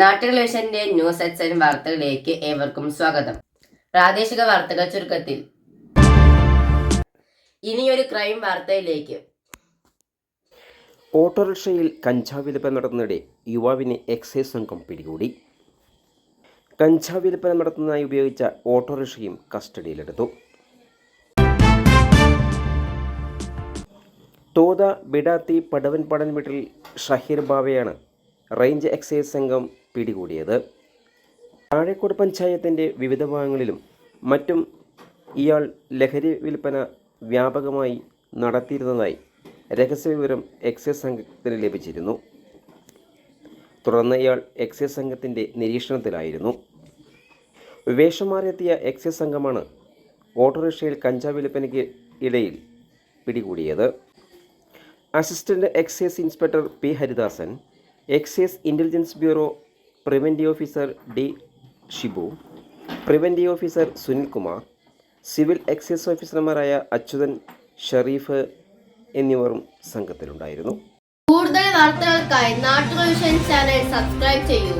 നാട്ടുകൾ വിഷന്റെ news എക്സൻ വാർത്തകളിലേക്ക് ഏവർക്കും സ്വാഗതം. പ്രാദേശിക വാർത്തകൾ ചുരുക്കത്തിൽ. ഇനിയൊരു ക്രൈം വാർത്തയിലേക്ക്. ഓട്ടോറിക്ഷയിൽ കഞ്ചാവ് വിൽപ്പന നടത്തുന്നതിടെ യുവാവിനെ എക്സൈസ് സംഘം പിടികൂടി. കഞ്ചാവ് വിൽപ്പന നടത്തുന്നതിനായി ഉപയോഗിച്ച ഓട്ടോറിക്ഷയും കസ്റ്റഡിയിലെടുത്തു. തോത ബിഡാത്തി പടവൻ പടൻ വീട്ടിൽ ഷഹീർ ബാവയാണ് റേഞ്ച് എക്സൈസ് സംഘം പിടികൂടിയത്. താഴേക്കോട് പഞ്ചായത്തിന്റെ വിവിധ ഭാഗങ്ങളിലും മറ്റും ഇയാൾ ലഹരി വിൽപ്പന വ്യാപകമായി നടത്തിയിരുന്നതായി രഹസ്യവിവരം എക്സൈസ് സംഘത്തിന് ലഭിച്ചിരുന്നു. തുടർന്ന് ഇയാൾ എക്സൈസ് സംഘത്തിന്റെ നിരീക്ഷണത്തിലായിരുന്നു. വേഷം മാറിയെത്തിയ എക്സൈസ് സംഘമാണ് ഓട്ടോറിക്ഷയിൽ കഞ്ചാവ് വിൽപ്പനയ്ക്ക് ഇടയിൽ പിടികൂടിയത്. Assistant excise inspector P Haridasan excise intelligence bureau preventive officer D Shibu preventive officer Sunilkumar civil excise ഓഫീസർമാരായ അച്യുതൻ ഷറീഫ് എന്നിവരും സംഘത്തിലുണ്ടായിരുന്നു. കൂടുതൽ വാർത്തകൾക്കായി നാട്ടുകൾ ചാനൽ സബ്സ്ക്രൈബ് ചെയ്യൂ.